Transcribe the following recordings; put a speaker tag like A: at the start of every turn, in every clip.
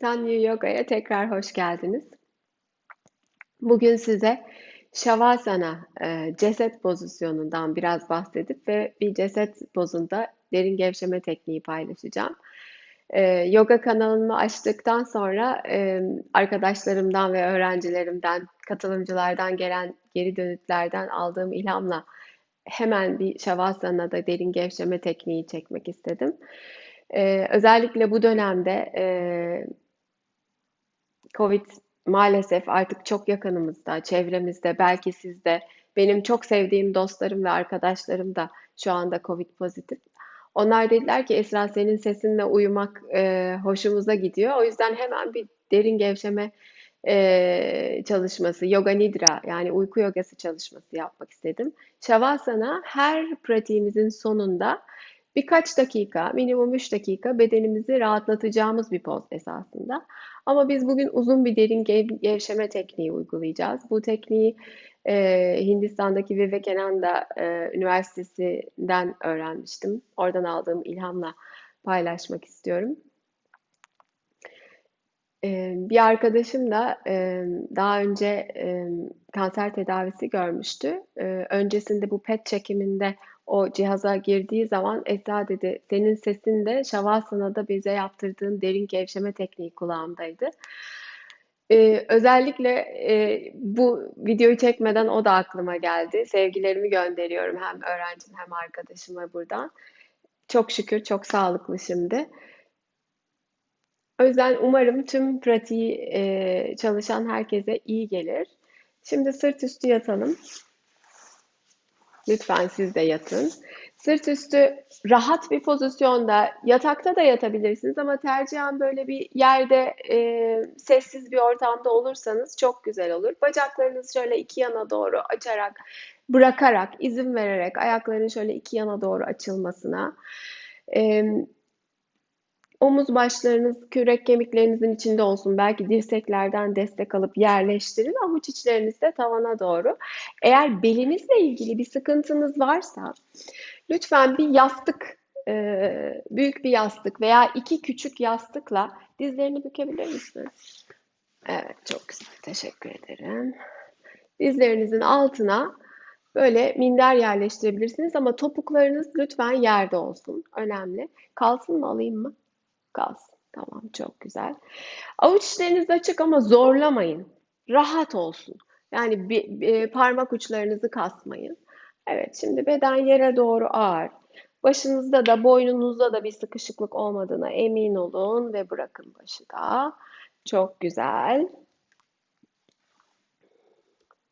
A: Sanyu Yoga'ya tekrar hoş geldiniz. Bugün size Shavasana, e, ceset pozisyonundan biraz bahsedip ve bir ceset pozunda derin gevşeme tekniği paylaşacağım. E, yoga kanalımı açtıktan sonra e, arkadaşlarımdan ve öğrencilerimden, katılımcılardan gelen geri dönütlerden aldığım ilhamla hemen bir Shavasana'da derin gevşeme tekniği çekmek istedim. Ee, özellikle bu dönemde e, Covid maalesef artık çok yakınımızda, çevremizde, belki sizde, benim çok sevdiğim dostlarım ve arkadaşlarım da şu anda Covid pozitif. Onlar dediler ki Esra senin sesinle uyumak e, hoşumuza gidiyor. O yüzden hemen bir derin gevşeme e, çalışması, yoga nidra yani uyku yogası çalışması yapmak istedim. Shavasana her pratiğimizin sonunda birkaç dakika, minimum 3 dakika bedenimizi rahatlatacağımız bir poz esasında. Ama biz bugün uzun bir derin gev gevşeme tekniği uygulayacağız. Bu tekniği e, Hindistan'daki Vivekananda e, Üniversitesi'nden öğrenmiştim. Oradan aldığım ilhamla paylaşmak istiyorum. E, bir arkadaşım da e, daha önce e, kanser tedavisi görmüştü. E, öncesinde bu PET çekiminde o cihaza girdiği zaman Esra dedi senin sesin de Şavasana'da bize yaptırdığın derin gevşeme tekniği kulağımdaydı. Ee, özellikle e, bu videoyu çekmeden o da aklıma geldi. Sevgilerimi gönderiyorum hem öğrencim hem arkadaşıma buradan. Çok şükür çok sağlıklı şimdi. O yüzden umarım tüm pratiği e, çalışan herkese iyi gelir. Şimdi sırt üstü yatalım. Lütfen siz de yatın. Sırt üstü rahat bir pozisyonda, yatakta da yatabilirsiniz ama tercihen böyle bir yerde e, sessiz bir ortamda olursanız çok güzel olur. Bacaklarınızı şöyle iki yana doğru açarak, bırakarak, izin vererek ayakların şöyle iki yana doğru açılmasına. E, Omuz başlarınız kürek kemiklerinizin içinde olsun. Belki dirseklerden destek alıp yerleştirin. Avuç içleriniz de tavana doğru. Eğer belinizle ilgili bir sıkıntınız varsa lütfen bir yastık, e, büyük bir yastık veya iki küçük yastıkla dizlerini bükebilir misiniz? Evet, çok güzel. Teşekkür ederim. Dizlerinizin altına böyle minder yerleştirebilirsiniz ama topuklarınız lütfen yerde olsun. Önemli. Kalsın mı alayım mı? Kalsın. Tamam çok güzel. Avuç içleriniz açık ama zorlamayın. Rahat olsun. Yani bir, bir, parmak uçlarınızı kasmayın. Evet şimdi beden yere doğru ağır. Başınızda da boynunuzda da bir sıkışıklık olmadığına emin olun ve bırakın başı da. Çok güzel.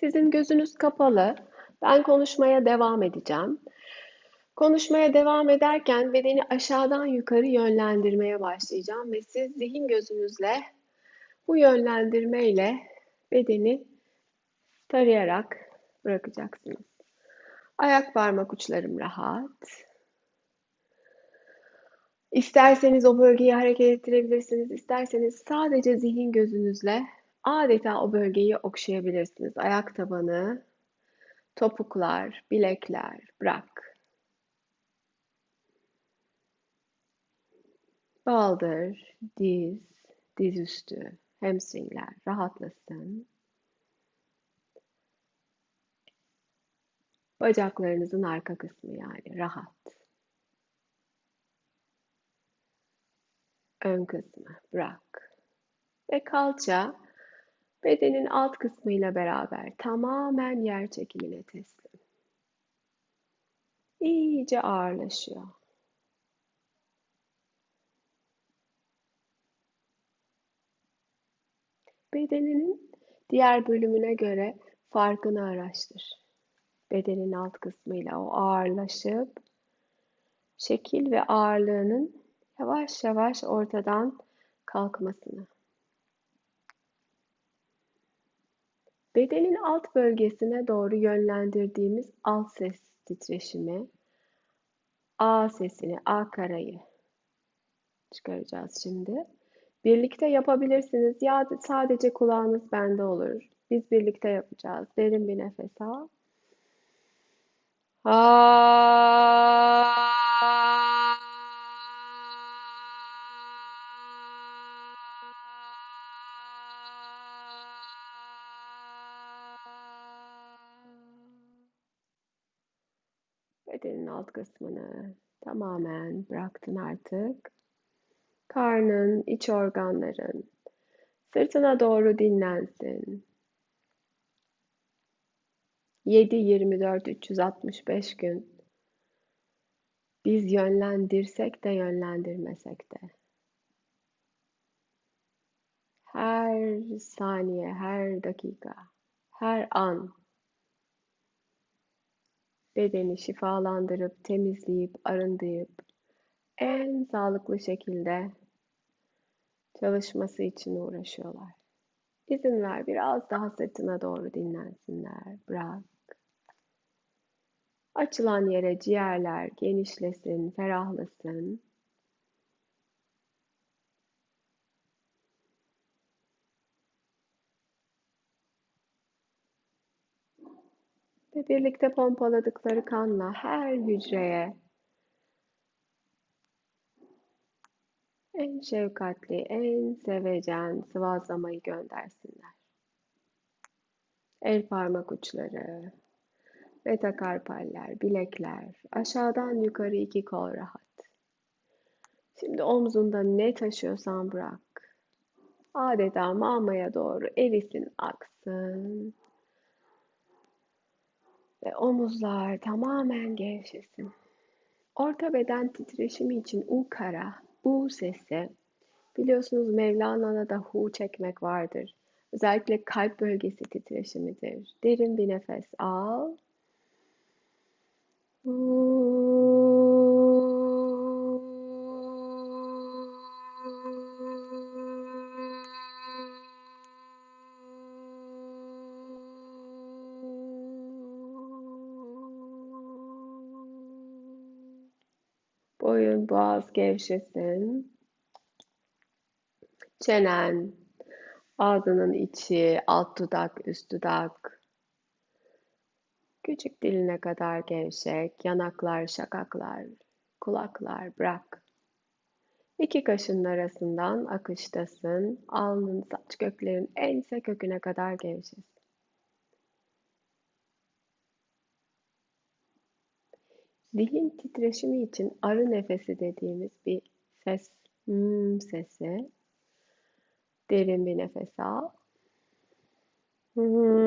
A: Sizin gözünüz kapalı. Ben konuşmaya devam edeceğim. Konuşmaya devam ederken bedeni aşağıdan yukarı yönlendirmeye başlayacağım ve siz zihin gözünüzle bu yönlendirmeyle bedeni tarayarak bırakacaksınız. Ayak parmak uçlarım rahat. İsterseniz o bölgeyi hareket ettirebilirsiniz. İsterseniz sadece zihin gözünüzle adeta o bölgeyi okşayabilirsiniz. Ayak tabanı, topuklar, bilekler bırak. Baldır, diz, diz üstü, hamstringler rahatlasın. Bacaklarınızın arka kısmı yani rahat. Ön kısmı bırak. Ve kalça bedenin alt kısmıyla beraber tamamen yer çekimine teslim. İyice ağırlaşıyor. Bedeninin diğer bölümüne göre farkını araştır. Bedenin alt kısmıyla o ağırlaşıp şekil ve ağırlığının yavaş yavaş ortadan kalkmasını. Bedenin alt bölgesine doğru yönlendirdiğimiz alt ses titreşimi, A sesini, A karayı çıkaracağız şimdi. Birlikte yapabilirsiniz ya sadece kulağınız bende olur. Biz birlikte yapacağız. Derin bir nefes al. Aa. bedenin alt kısmını tamamen bıraktın artık. Karnın, iç organların sırtına doğru dinlensin. 7-24 365 gün biz yönlendirsek de yönlendirmesek de her saniye, her dakika, her an bedeni şifalandırıp, temizleyip, arındırıp en sağlıklı şekilde çalışması için uğraşıyorlar. İzin ver biraz daha sırtına doğru dinlensinler. Bırak. Açılan yere ciğerler genişlesin, ferahlasın. Ve birlikte pompaladıkları kanla her hücreye en şefkatli, en sevecen sıvazlamayı göndersinler. El parmak uçları, metakarpaller, bilekler, aşağıdan yukarı iki kol rahat. Şimdi omzunda ne taşıyorsan bırak. Adeta mamaya doğru erisin, aksın. Ve omuzlar tamamen gevşesin. Orta beden titreşimi için ukara, u sesi. Biliyorsunuz Mevlana'da da hu çekmek vardır. Özellikle kalp bölgesi titreşimidir. Derin bir nefes al. Boyun, boğaz gevşesin. Çenen, ağzının içi, alt dudak, üst dudak. Küçük diline kadar gevşek, yanaklar, şakaklar, kulaklar bırak. İki kaşının arasından akıştasın. Alnın, saç köklerin ense köküne kadar gevşesin. Zihin titreşimi için arı nefesi dediğimiz bir ses, hmm sesi. Derin bir nefes al. Evet,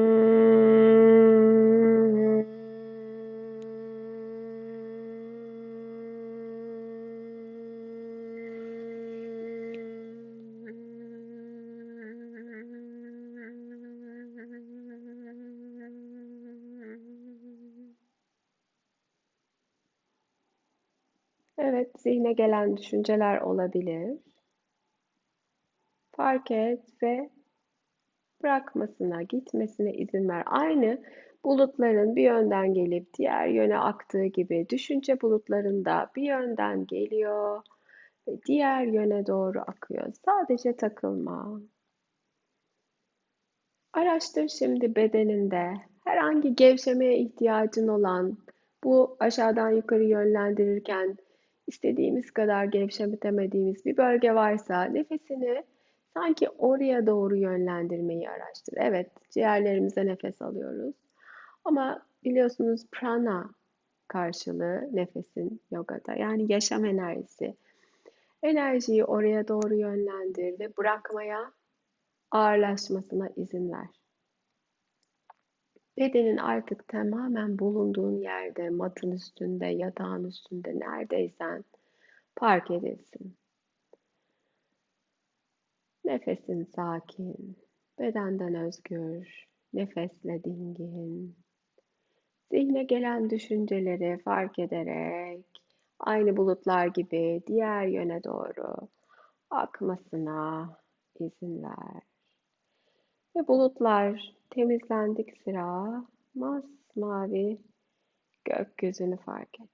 A: zihne gelen düşünceler olabilir. Fark et ve bırakmasına, gitmesine izin ver. Aynı bulutların bir yönden gelip diğer yöne aktığı gibi düşünce bulutlarında bir yönden geliyor ve diğer yöne doğru akıyor. Sadece takılma. Araştır şimdi bedeninde herhangi gevşemeye ihtiyacın olan bu aşağıdan yukarı yönlendirirken istediğimiz kadar gevşetemediğimiz bir bölge varsa nefesini sanki oraya doğru yönlendirmeyi araştır. Evet, ciğerlerimize nefes alıyoruz. Ama biliyorsunuz prana karşılığı nefesin yogada. Yani yaşam enerjisi. Enerjiyi oraya doğru yönlendir ve bırakmaya, ağırlaşmasına izin ver. Bedenin artık tamamen bulunduğun yerde, matın üstünde, yatağın üstünde, neredeysen park edilsin. Nefesin sakin, bedenden özgür, nefesle dingin. Zihne gelen düşünceleri fark ederek aynı bulutlar gibi diğer yöne doğru akmasına izin ver. Ve bulutlar temizlendik sıra masmavi gökyüzünü fark et.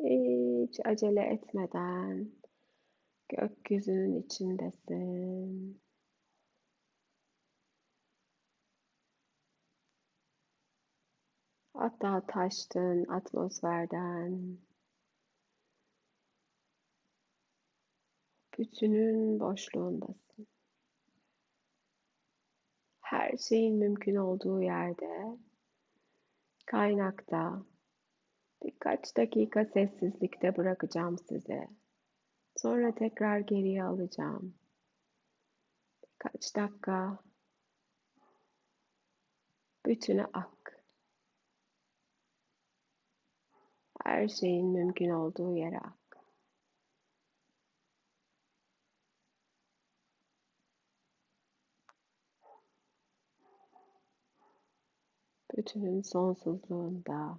A: Hiç acele etmeden gökyüzünün içindesin. Hatta taştın atmosferden. Bütünün boşluğundasın. Her şeyin mümkün olduğu yerde kaynakta birkaç dakika sessizlikte bırakacağım size. Sonra tekrar geriye alacağım. Birkaç dakika bütüne ak. Her şeyin mümkün olduğu yere ak. Bütünün sonsuzluğunda,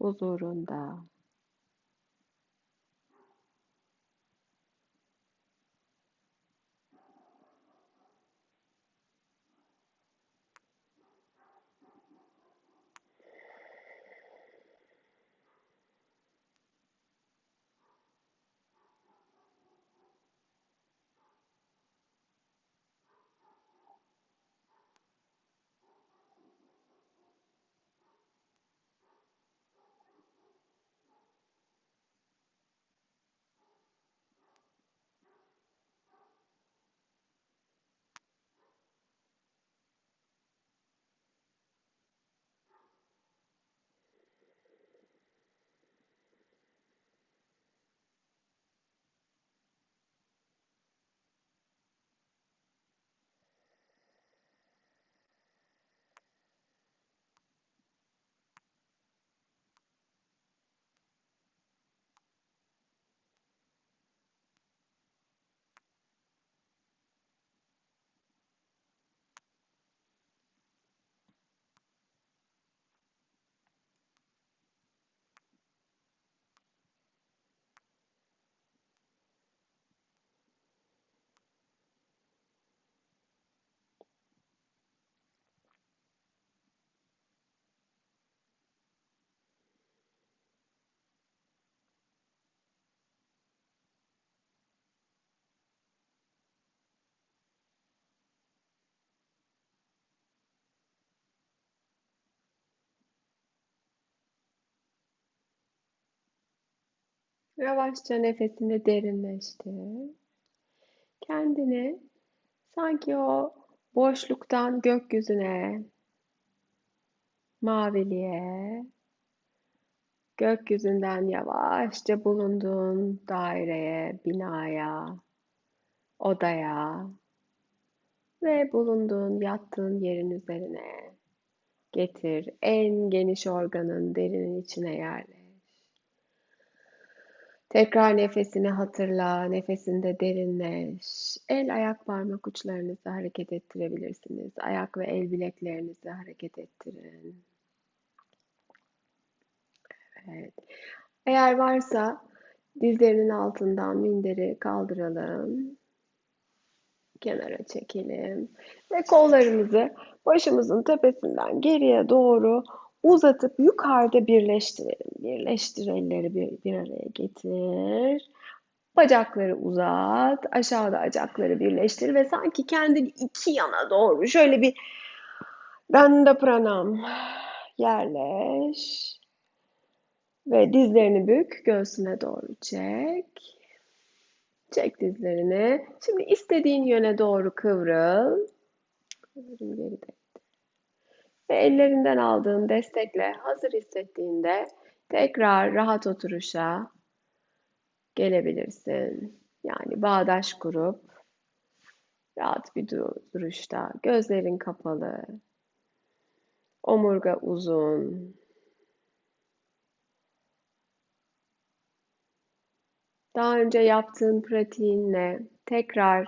A: huzurunda, Yavaşça nefesini derinleştir. Kendini sanki o boşluktan gökyüzüne, maviliğe, gökyüzünden yavaşça bulunduğun daireye, binaya, odaya ve bulunduğun yattığın yerin üzerine getir. En geniş organın derinin içine yerleş. Tekrar nefesini hatırla, nefesinde derinleş. El ayak parmak uçlarınızı hareket ettirebilirsiniz. Ayak ve el bileklerinizi hareket ettirin. Evet. Eğer varsa dizlerinin altından minderi kaldıralım. Kenara çekelim. Ve kollarımızı başımızın tepesinden geriye doğru uzatıp yukarıda birleştirelim. Birleştir elleri bir, bir araya getir. Bacakları uzat. Aşağıda bacakları birleştir ve sanki kendini iki yana doğru şöyle bir danda pranam yerleş. Ve dizlerini bük, göğsüne doğru çek. Çek dizlerini. Şimdi istediğin yöne doğru kıvrıl. Kıvrım geride. Ve ellerinden aldığın destekle hazır hissettiğinde tekrar rahat oturuşa gelebilirsin. Yani bağdaş kurup rahat bir duruşta, gözlerin kapalı, omurga uzun. Daha önce yaptığın pratiğinle tekrar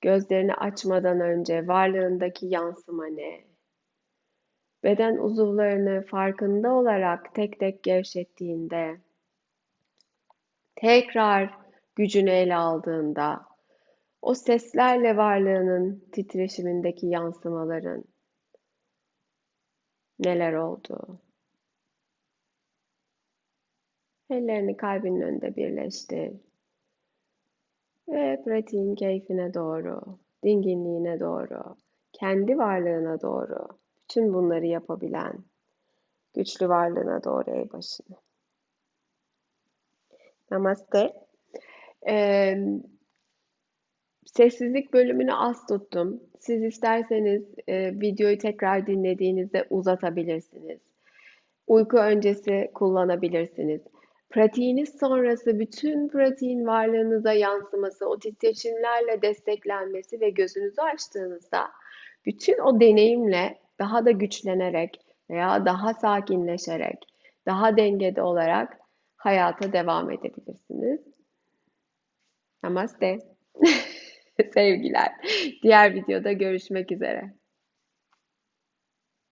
A: gözlerini açmadan önce varlığındaki yansıma ne? Beden uzuvlarını farkında olarak tek tek gevşettiğinde, tekrar gücünü ele aldığında, o seslerle varlığının titreşimindeki yansımaların neler oldu? Ellerini kalbinin önünde birleştir. Ve pratiğin keyfine doğru, dinginliğine doğru, kendi varlığına doğru Tüm bunları yapabilen güçlü varlığına doğru eğ başını. Namaste. Ee, Sessizlik bölümünü az tuttum. Siz isterseniz e, videoyu tekrar dinlediğinizde uzatabilirsiniz. Uyku öncesi kullanabilirsiniz. Pratiğiniz sonrası bütün pratiğin varlığınıza yansıması, o titreşimlerle desteklenmesi ve gözünüzü açtığınızda bütün o deneyimle daha da güçlenerek veya daha sakinleşerek, daha dengede olarak hayata devam edebilirsiniz. Namaste. Sevgiler. Diğer videoda görüşmek üzere.